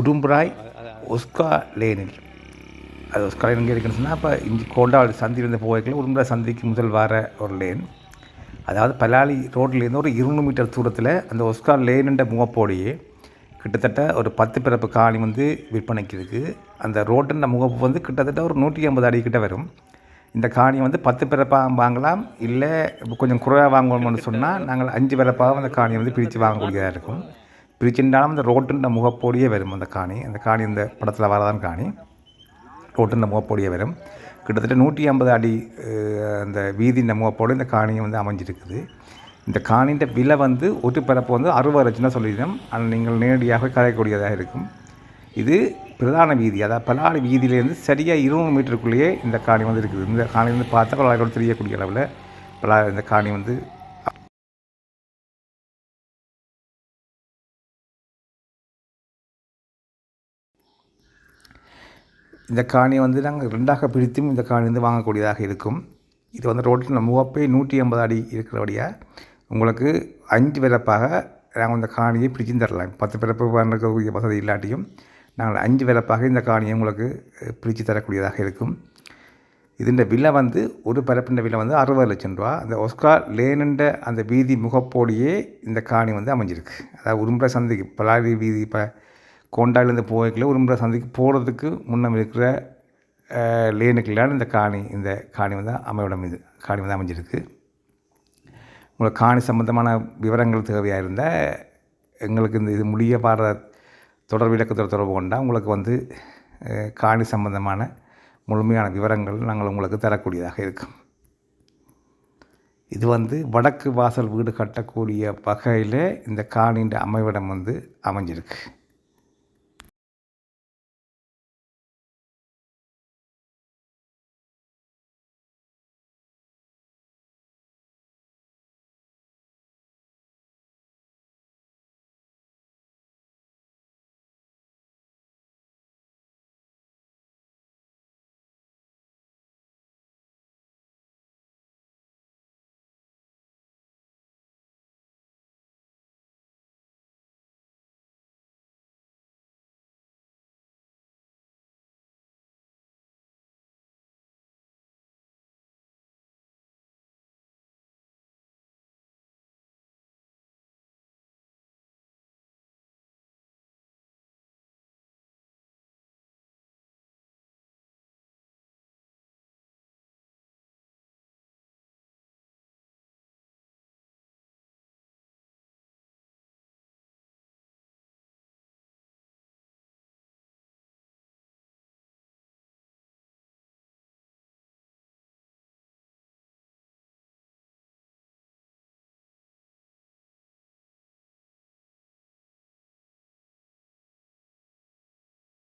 உடும்புராய் ஒஸ்கா லேனில். அது ஒஸ்கா லேன் எங்கே இருக்குன்னு சொன்னால் அப்போ இஞ்சி கோண்டாவளி சந்தியிலேருந்து போய்க்கல உடும்புராய் சந்திக்கு முதல் வர ஒரு லேன். அதாவது பலாலி ரோட்லேருந்து ஒரு இருநூறு மீட்டர் தூரத்தில் அந்த ஒஸ்கா லேனுன்ற முகப்போடையே கிட்டத்தட்ட ஒரு பத்து பிறப்பு காணி வந்து விற்பனைக்கு இருக்குது அந்த ரோட்டுன்ற முகப்பு வந்து கிட்டத்தட்ட ஒரு நூற்றி ஐம்பது அடி கிட்ட வரும். இந்த காணி வந்து பத்து பிறப்பாக வாங்கலாம் இல்லை கொஞ்சம் குறைவாக வாங்கணும்னு சொன்னால் நாங்கள் அஞ்சு பிறப்பாக அந்த காணியை வந்து பிரித்து வாங்கக்கூடியதாக இருக்கும். பிரிச்சுட்டாலும் அந்த ரோட்டுன்ற முகப்போடியே வரும் அந்த காணி. அந்த காணி இந்த படத்தில் வரதான் காணி. ரோட்டுன்ற முகப்போடியே வரும். கிட்டத்தட்ட நூற்றி ஐம்பது அடி அந்த வீதின்ற முகப்போடு இந்த காணியை வந்து அமைஞ்சிருக்குது. இந்த காணின்ற விலை வந்து ஒரு பிறப்பு வந்து அறுபது லட்சம் சொல்லியிருந்தோம் ஆனால் நீங்கள் நேரடியாக கரையக்கூடியதாக இருக்கும். இது பிரதான வீதி. அதாவது பலாடு வீதியிலேருந்து சரியாக இருநூறு மீட்டருக்குள்ளேயே இந்த காணி வந்து இருக்குது. இந்த காணி வந்து பார்த்தா பலாரோடு தெரியக்கூடிய அளவில் பலா இந்த காணி வந்து இந்த காணியை வந்து நாங்கள் ரெண்டாக பிரித்தும் இந்த காணி வந்து வாங்கக்கூடியதாக இருக்கும். இது வந்து ரோட்டில் முகப்பே நூற்றி ஐம்பது அடி இருக்கிறபடியாக உங்களுக்கு அஞ்சு விறப்பாக நாங்கள் இந்த காணியை பிரித்து தரலாம். பத்து பிறப்பு இருக்கக்கூடிய வசதி இல்லாட்டியும் நாங்கள் அஞ்சு விறப்பாக இந்த காணியை உங்களுக்கு பிரித்து தரக்கூடியதாக இருக்கும். இதன் விலை வந்து ஒரு பரப்பின விலை வந்து அறுபது லட்சம் ரூபா. அந்த ஒஸ்கா லேனண்ட அந்த வீதி முகப்போடியே இந்த காணி வந்து அமைஞ்சிருக்கு. அதாவது உரும்புற சந்தைக்கு பலாரி வீதி இப்போ கோண்டாயிலேருந்து போய்க்கல உரும்புற சந்தைக்கு போகிறதுக்கு முன்னம் இருக்கிற லேனுக்குள்ளான இந்த காணி இந்த காணி வந்து அமைவிடம் இது. காணி வந்து அமைஞ்சிருக்கு. உங்களுக்கு காணி சம்பந்தமான விவரங்கள் தேவையாக இருந்தால் எங்களுக்கு இந்த இது முடிய பாடுற தொடர் விளக்கத்தில் தொடர்பு கொண்டால் உங்களுக்கு வந்து காணி சம்பந்தமான முழுமையான விவரங்கள் நாங்கள் உங்களுக்கு தரக்கூடியதாக இருக்கும். இது வந்து வடக்கு வாசல் வீடு கட்டக்கூடிய வகையில் இந்த காணின்ற அமைவிடம் வந்து அமைஞ்சிருக்கு.